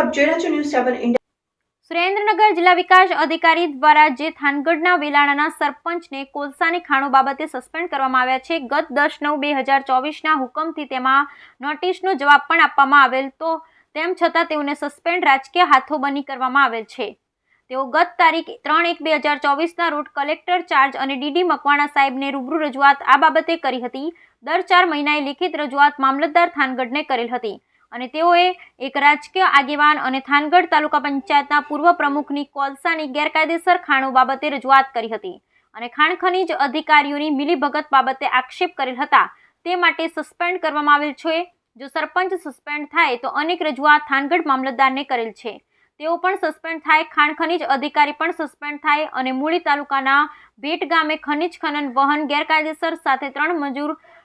આપ જોઈ રહ્યા છો ન્યૂઝ સેવન ઇન્ડિયા સુરેન્દ્રનગર જિલ્લા વિકાસ અધિકારી દ્વારા જે થાનગઢના વેલાણાના સરપંચને કોલસાની ખાણો બાબતે સસ્પેન્ડ કરવામાં આવ્યા છે, ગત દસ નવ બે હજાર ચોવીસના હુકમથી તેમાં નોટિસનો જવાબ પણ આપવામાં આવેલ તો તેમ છતાં તેઓને સસ્પેન્ડ રાજકીય હાથો બની કરવામાં આવેલ છે. તેઓ ગત તારીખ ત્રણ એક બે હજાર ચોવીસના રોડ કલેક્ટર ચાર્જ અને ડીડી મકવાણા સાહેબને રૂબરૂ રજૂઆત આ બાબતે કરી હતી. દર ચાર મહિનાએ લિખિત રજૂઆત મામલતદાર થાનગઢને કરેલ હતી. અને તેઓએ એક રાજકીય આગેવાન અને થાનગઢ તાલુકા પંચાયતના પૂર્વ પ્રમુખની કોલસાની ગેરકાયદેસર ખાણો બાબતે રજૂઆત કરી હતી અને ખાણ ખનીજ અધિકારીઓની મિલીભગત બાબતે આક્ષેપ કરેલ હતા. તે માટે સસ્પેન્ડ કરવામાં આવેલ છે. જો સરપંચ સસ્પેન્ડ થાય તો અનેક રજૂઆત થાનગઢ મામલતદારને કરેલ છે. તેઓ પણ સસ્પેન્ડ થાય, ખાણ ખનીજ અધિકારી પણ સસ્પેન્ડ થાય અને મૂળી તાલુકાના ભેટ ગામે ખનીજ ખનન વહન ગેરકાયદેસર સાથે ત્રણ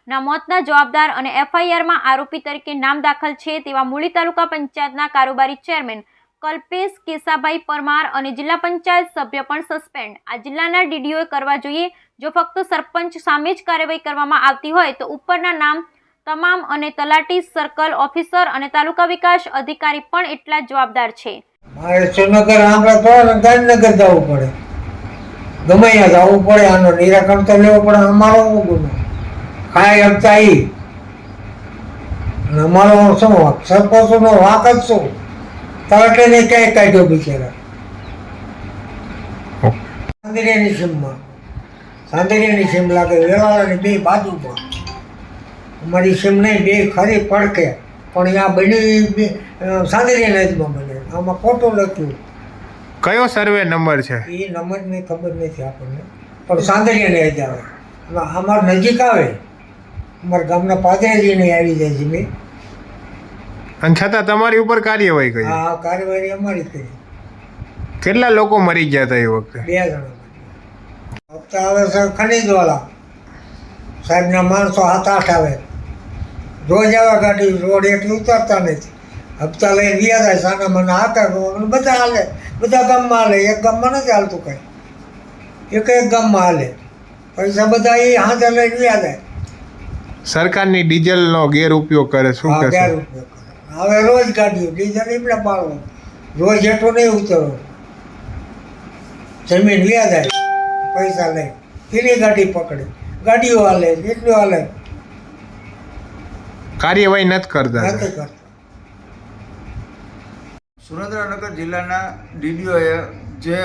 મજૂરના મોતના જવાબદાર અને એફઆઈઆરમાં આરોપી તરીકે નામ દાખલ છે તેવા મૂળી તાલુકા પંચાયતના કારોબારી ચેરમેન કલ્પેશ કેસાભાઈ પરમાર અને જિલ્લા પંચાયત સભ્ય પણ સસ્પેન્ડ. આ જિલ્લાના ડીડીઓએ કરવા જોઈએ, જો ફક્ત સરપંચ સામે જ કાર્યવાહી કરવામાં આવતી હોય તો ઉપરના નામ તમામ અને તલાટી સર્કલ ઓફિસર અને તાલુકા વિકાસ અધિકારી પણ એટલા જ જવાબદાર છે. મારે શ્રીનગર આંબળા તો ગાંધીનગર જવું પડે. ગમે ત્યાં જવું પડે, આનો નિરાકરણ તો લેવો પડે, અમારો ગુનો? ખાય હપ્તા એ અમારો શું વાંક સરપંચનો વાંક જ શું? તલાટીને ક્યાંય કાઢ્યો બિચારા. સાંદરિયાની સીમમાં. સાંદરિયાની સીમ લાગે વેવાળાની બે બાજુમાં અમારી સીમ નહીં બે ખરી પડકે. પણ આ બની બે સાંદરિયા નદીમાં બને. આમાં ખોટું લખ્યું. કયો સર્વે નંબર છે? એ નંબરની ખબર નથી આપણને. પણ સાંદરિયાને જ આવે. અમાર નજીક આવે. અમારા ગામના પાદરેજીને આવી જાય છે મેં. અને છતાં તમારી ઉપર કાર્યવાહી કરી. આ કાર્યવાહી અમારી કરી. કેટલા લોકો મરી ગયા હતા એ વખતે? બે જણા હપ્તા આવે છે ખનીજવાળા સાહેબના માણસો હાથ આઠ આવે. રોજ આવે ગાડી રોડ એટલી ઉતારતા નથી. હપ્તા લઈને વ્યા જાય સાના મને હાથા બધા હાલે. બધા ગામમાં હાલે. એક ગામમાં નથી હાલતું કંઈ. એક એક ગામમાં હાલે. પૈસા બધા એ હાથે લઈને વ્યા જાય. સરકારની ડીઝલનો ગેરઉપયોગ કરે શું હા, ઉપયોગ કરે. હવે રોજ ગાડીઓ ડીઝલ એમને પાડવું રોજ એટલું નહીં ઉતરો. જમીન વ્યા જાય. પૈસા લઈ એની ગાડી પકડે. ગાડીઓ હાલે એટલું હાલે. કાર્યવાહી નથી કરતા. નથી કરતા. સુરેન્દ્રનગર જિલ્લાના ડીડીઓએ જે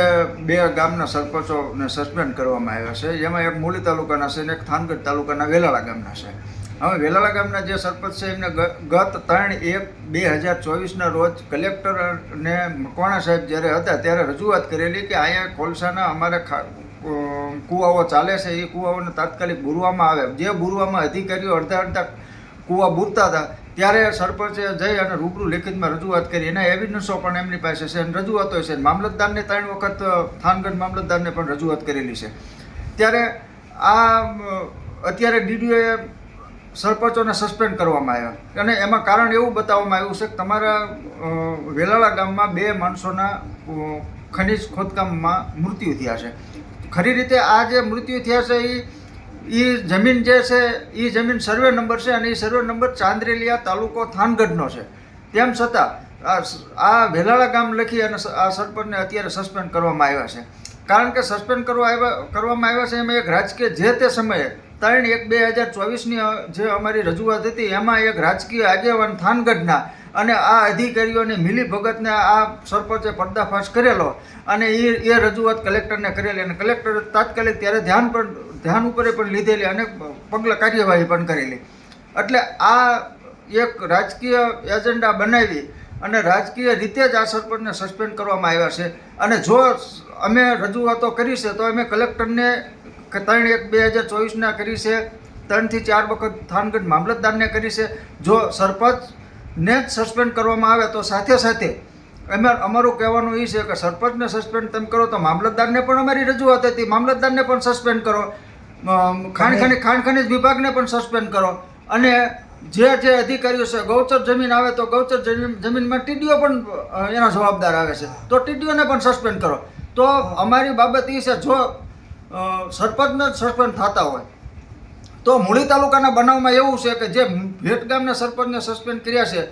બે ગામના સરપંચોને સસ્પેન્ડ કરવામાં આવ્યા છે. જેમાં એક મૂળી તાલુકાના છે અને એક થાનગઢ તાલુકાના વેલાળા ગામના છે. હવે વેલાળા ગામના જે સરપંચ છે એમને ગત ત્રણ એક બે હજાર ચોવીસના રોજ કલેક્ટર અને મકવાણા સાહેબ જ્યારે હતા ત્યારે રજૂઆત કરેલી કે અહીંયા કોલસાના અમારે કૂવાઓ ચાલે છે. એ કૂવાઓને તાત્કાલિક બુરવામાં આવે. જે બુરવામાં અધિકારીઓ અડધા અડધા કૂવા બુરતા હતા ત્યારે સરપંચે જઈ અને રૂબરૂ લેખિતમાં રજૂઆત કરી. એના એવિડન્સો પણ એમની પાસે છે અને રજૂઆતો છે. મામલતદારને ત્રણ વખત થાનગઢ મામલતદારને પણ રજૂઆત કરેલી છે. ત્યારે આ અત્યારે ડીડીઓએ સરપંચોને સસ્પેન્ડ કરવામાં આવ્યા. અને એમાં કારણ એવું બતાવવામાં આવ્યું છે કે તમારા વેલાળા ગામમાં બે માણસોના ખનિજ ખોદકામમાં મૃત્યુ થયા છે. ખરી રીતે આ જે મૃત્યુ થયા છે એ એ જમીન જે છે એ જમીન સર્વે નંબર છે અને એ સર્વે નંબર ચાંદ્રેલિયા તાલુકો થાનગઢનો છે. તેમ છતાં, આ વેલાળા ગામ લખી અને આ સરપંચને અત્યારે સસ્પેન્ડ કરવામાં આવ્યા છે. કારણ કે સસ્પેન્ડ કરવા આવ્યા, કરવામાં આવ્યા છે એમાં એક રાજકીય જે તે સમયે ત્રણ એક બે હજાર ચોવીસની જે અમારી રજૂઆત હતી, એમાં એક રાજકીય આગેવાન થાનગઢના અને આ અધિકારીઓની મિલી ભગતને આ સરપંચે પર્દાફાશ કરેલો અને એ એ રજૂઆત કલેક્ટરને કરેલી અને કલેક્ટરે તાત્કાલિક ત્યારે ધ્યાન પણ ધ્યાન ઉપર પણ લીધેલી અને પગલાં કાર્યવાહી પણ કરેલી. એટલે આ એક રાજકીય એજન્ડા બનાવી અને રાજકીય રીતે જ આ સરપંચને સસ્પેન્ડ કરવામાં આવ્યા છે. અને જો અમે રજૂઆતો કરી છે, તો અમે કલેક્ટરને ત્રણ એક બે હજાર ચોવીસના કરી છે ત્રણથી ચાર વખત થાનગઢ મામલતદારને કરી છે. જો સરપંચને જ સસ્પેન્ડ કરવામાં આવે તો સાથે સાથે અમે અમારું કહેવાનું એ છે કે સરપંચને સસ્પેન્ડ તમે કરો તો મામલતદારને પણ અમારી રજૂઆત હતી. મામલતદારને પણ સસ્પેન્ડ કરો. ખાણખની ખાણ ખનીજ વિભાગને પણ સસ્પેન્ડ કરો. અને જે જે અધિકારીઓ છે ગૌચર જમીન આવે તો ગૌચર જમીન જમીનમાં ટીડીઓ પણ એના જવાબદાર આવે છે. તો ટીડીઓને પણ સસ્પેન્ડ કરો. તો અમારી બાબત એ છે જો સરપંચને સસ્પેન્ડ થતા હોય. તો મૂળી તાલુકાના બનાવમાં એવું છે કે જે ભેટ ગામના સરપંચને સસ્પેન્ડ કર્યા છે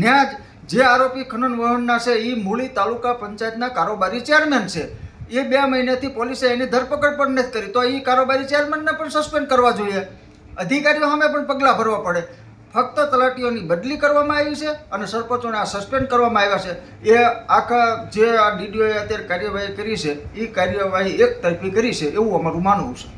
ત્યાં જ જે આરોપી ખનન વહનના છે એ મૂળી તાલુકા પંચાયતના કારોબારી ચેરમેન છે. એ બે મહિનાથી પોલીસે એની ધરપકડ પણ નથી કરી, તો એ કારોબારી ચેરમેનને પણ સસ્પેન્ડ કરવા જોઈએ. અધિકારીઓ સામે પણ પગલાં ભરવા પડે. ફક્ત તલાટીઓની બદલી કરવામાં આવી છે અને સરપંચોને આ સસ્પેન્ડ કરવામાં આવ્યા છે. એ આખા જે આ ડીડીઓએ અત્યારે કાર્યવાહી કરી છે એ કાર્યવાહી એક તરફી કરી છે, એવું અમારું માનવું છે.